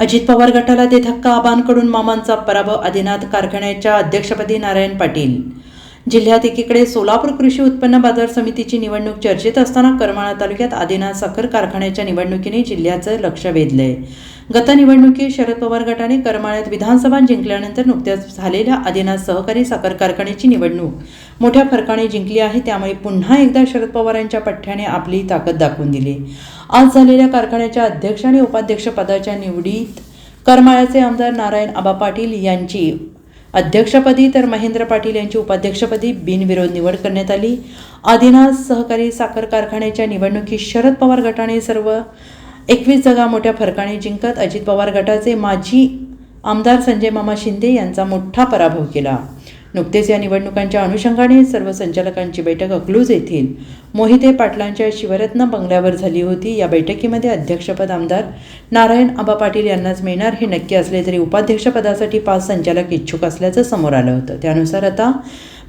अजित पवार गटाला ते धक्का आबांकडून मामांचा पराभव आदिनाथ कारखान्याच्या अध्यक्षपदी नारायण पाटील. जिल्ह्यात एकीकडे सोलापूर कृषी उत्पन्न बाजार समितीची निवडणूक चर्चेत असताना करमाळा तालुक्यात आदिनाथ साखर कारखान्याच्या निवडणुकीने जिल्ह्याचं लक्ष वेधलंय. गत निवडणुकीत शरद पवार गटाने करमाळ्यात विधानसभा जिंकल्यानंतर नुकत्याच झालेल्या आदिनाथ सहकारी साखर कारखान्याची निवडणूक. मोठ्या फरकाने जिंकली आहे त्यामुळे पुन्हा एकदा शरद पवारांच्या पठ्ठ्याने आपली ताकद दाखवून दिली. आज झालेल्या कारखान्याच्या अध्यक्ष आणि उपाध्यक्ष पदाच्या निवडीत करमाळ्याचे आमदार नारायण आबा पाटील यांची अध्यक्षपदी तर महेंद्र पाटील यांची उपाध्यक्षपदी बिनविरोध निवड करण्यात आली. आदिनाथ सहकारी साखर कारखान्याच्या निवडणुकीत शरद पवार गटाने सर्व एकवीस जागा मोठ्या फरकाने जिंकत अजित पवार गटाचे माजी आमदार संजय मामा शिंदे यांचा मोठा पराभव केला. नुकतेच या निवडणुकांच्या अनुषंगाने सर्व संचालकांची बैठक अकलूज येथील मोहिते पाटलांच्या शिवरत्न बंगल्यावर झाली होती. या बैठकीमध्ये अध्यक्षपद आमदार नारायण आबा पाटील यांनाच मिळणार हे नक्की असले तरी उपाध्यक्षपदासाठी पाच संचालक इच्छुक असल्याचं समोर आलं होतं. त्यानुसार आता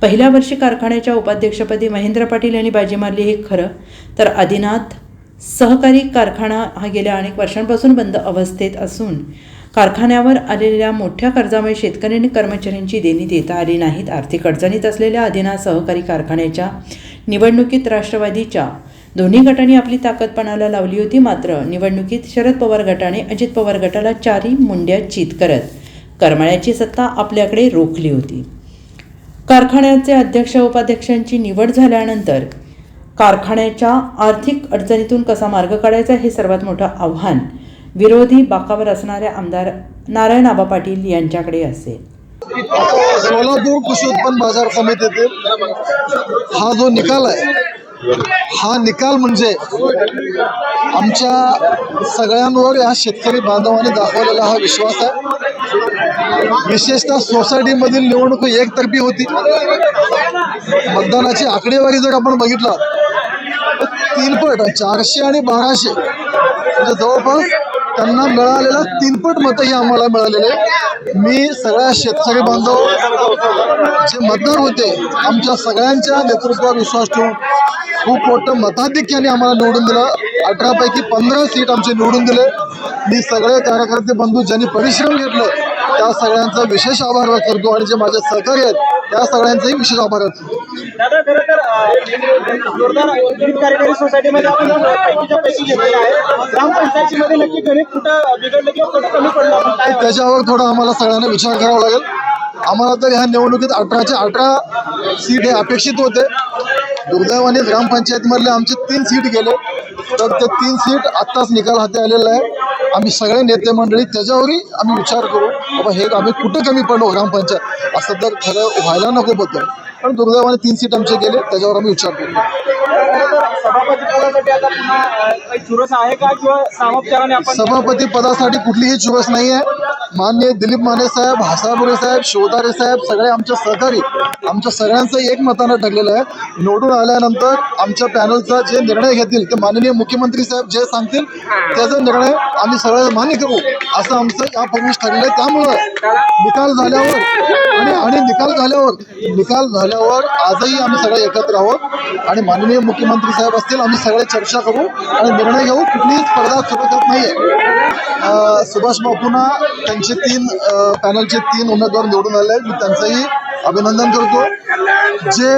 पहिल्या वर्षी कारखान्याच्या उपाध्यक्षपदी महेंद्र पाटील यांनी बाजी मारली हे खरं तर आदिनाथ सहकारी कारखाना हा गेल्या अनेक वर्षांपासून बंद अवस्थेत असून कारखान्यावर आलेल्या मोठ्या कर्जामुळे शेतकरी आणि कर्मचाऱ्यांची देणी देता आली नाहीत. आर्थिक अडचणीत असलेल्या अधिना सहकारी कारखान्याच्या निवडणुकीत राष्ट्रवादीच्या दोन्ही गटांनी आपली ताकद पणाला लावली होती. मात्र निवडणुकीत शरद पवार गटाने अजित पवार गटाला चारी मुंड्या चित करत करमाळ्याची सत्ता आपल्याकडे रोखली होती. कारखान्याचे अध्यक्ष उपाध्यक्षांची निवड झाल्यानंतर कारखान्याच्या आर्थिक अडचणीतून कसा मार्ग काढायचा हे सर्वात मोठं आव्हान विरोधी बाकावर असणाऱ्या आमदार नारायण आबा पाटील यांच्याकडे असेल सोलापूर कृषी उत्पन्न बाजार समितीतील हा जो निकाल आहे हा निकाल म्हणजे आमच्या सगळ्यांवर या शेतकरी बांधवांनी दाखवलेला हा विश्वास आहे. विशेषतः सोसायटीमधील निवडणूक एकतर्फी होती. मतदानाची आकडेवारी जर आपण बघितला तीनपट चारशे आणि बाराशे. म्हणजे जवळपास त्यांना मिळालेला तीनपट मतं ही आम्हाला मिळालेले. मी सगळ्या शेतकरी बांधव जे मतदार होते आमच्या सगळ्यांच्या नेतृत्वावर विश्वास ठेवून खूप मोठं मताधिक्याने आम्हाला निवडून दिलं. अठरापैकी पंधरा सीट आमचे निवडून दिले. मी सगळे कार्यकर्ते बंधू ज्यांनी परिश्रम घेतलं त्या सगळ्यांचा विशेष आभार करतो. आणि जे माझे सहकारी आहेत त्या सगळ्यांचाही विशेष आभार व्यक्त करतो दादा खरं तर अं, जोरदार गणित कार्यकारी सोसायटीमध्ये आपण पैकीच्या पैकी घेतलेलं आहे. ग्रामपंचायतीमध्ये नक्की गणित कुठं बिघडलं किंवा कुठं कमी पडलं आपण काय वाटतं? त्याच्यावर थोडा आम्हाला सगळ्यांना विचार करावा लागेल. आम्हाला तर ह्या निवडणुकीत अठराचे अठरा सीट हे अपेक्षित होते. दुर्दैवाने ग्रामपंचायतीमधले आमचे तीन सीट गेले. तर ते तीन सीट आत्ताच निकाल हाती आलेला आहे. आम्ही सगळे नेते मंडळी त्याच्यावरही आम्ही विचार करू बाबा हे आम्ही कुठं कमी पडलो ग्रामपंचायत? असं तर खरं व्हायला नको होतं पण दुर्दैवाने तीन सीट आमचे गेले त्याच्यावर आम्ही विचार करू. सभापती पदासाठी कुठलीही चुरस नाही आहे माननीय दिलीप माने साहेब हासाबुरे साहेब शोधारे साहेब सगळे आमचे सहकारी आमच्या सगळ्यांचं एक मतानं ठरलेलं आहे. निवडून आल्यानंतर आमच्या पॅनलचा जे निर्णय घेतील ते माननीय मुख्यमंत्री साहेब जे सांगतील त्याचा निर्णय आम्ही सगळे मान्य करू असं आमचं यापूर्वीच ठरलेलं आहे. त्यामुळं निकाल झाल्यावर आणि आणि निकाल झाल्यावर निकाल झाल्यावर आजही आम्ही सगळे एकत्र आहोत आणि माननीय मुख्यमंत्री साहेब असतील आम्ही सगळे चर्चा करू आणि निर्णय घेऊ. कुठलीही स्पर्धा सुरू होत नाहीये. सुभाष बापूंना त्यांचे तीन पॅनलचे तीन उमेदवार निवडून आले आहेत. मी त्यांचंही अभिनंदन करतो जे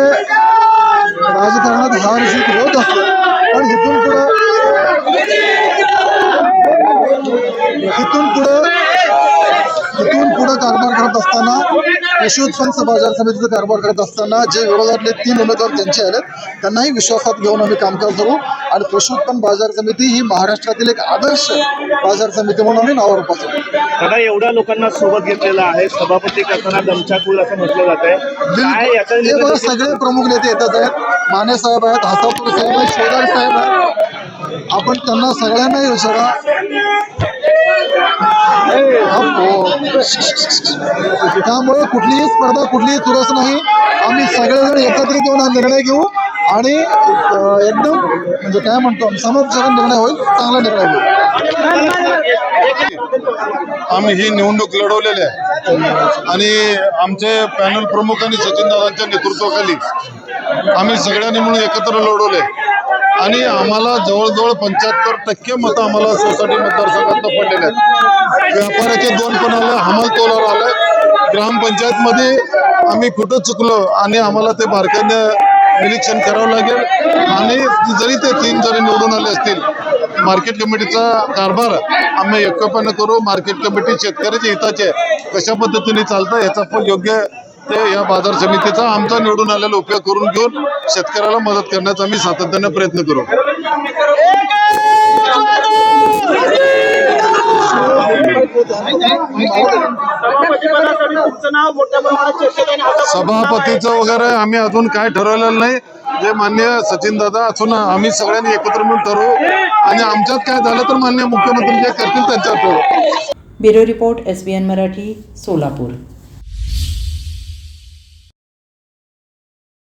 राजकारणात हार जीत होत असतो पण इथून पुढं इथून पुढं पुढं कारभार करत असताना कृषी उत्पन्न बाजार समितीचा कारभार करत असताना जे विरोधातले तीन उमेदवार त्यांचे आलेत त्यांनाही विश्वासात घेऊन आम्ही कामकाज करू आणि कृषी उत्पन्न बाजार समिती ही महाराष्ट्रातील एक आदर्श बाजार समिती म्हणून आम्ही नावावर पाहतो दादा एवढ्या लोकांना सोबत घेतलेलं आहे सभापती करताना दमचाकूल असं म्हटलं जात आहे. सगळे प्रमुख नेते येतात आहेत. माने साहेब आहेत हासापूर साहेब आहेत शेजार साहेब आहेत. आपण त्यांना सगळ्यांनाही विचारा. त्यामुळे कुठलीही स्पर्धा कुठलीही चुरस नाही. आम्ही सगळेजण एकत्रित येऊन हा निर्णय घेऊ आणि एकदम म्हणजे काय म्हणतो समोपचार निर्णय होईल चांगला निर्णय होईल. आम्ही ही निवडणूक लढवलेली आहे. आणि आमचे पॅनल प्रमुख आणि सचिन दादांच्या नेतृत्वाखाली आम्ही सगळ्यांनी म्हणून एकत्र लढवले आणि आम्हाला जवळजवळ पंच्याहत्तर टक्के मतं आम्हाला सोसायटी मतदारसंघात पडलेले आहेत. व्यापाराचे दोन पण आलं हमाल तोलावर आलं ग्रामपंचायतमध्ये आम्ही कुठं चुकलो आणि आम्हाला ते बारकाईने निरीक्षण करावं लागेल. आणि जरी ते तीन जरी निवडून आले असतील मार्केट कमिटीचा कारभार आम्ही एकपानं करू. मार्केट कमिटी शेतकऱ्याच्या हिताचे कशा पद्धतीने चालतं याचा पण योग्य ते या बाजार समितीचा आमचा निवडून आलेला उपयोग करून घेऊन शेतकऱ्याला मदत करण्याचा आम्ही सातत्याने प्रयत्न करू. सभापतीपदासाठी सभापतीचं वगैरे आम्ही अजून काय ठरवलेलं नाही. जे मान्य सचिन दादा असून आम्ही सगळ्यांनी एकत्र मिळून ठरवू. आणि आमच्यात काय झालं तर मान्य मुख्यमंत्री जे करतील त्यांच्यात ठरवू. Bureau report S B N Marathi Solapur.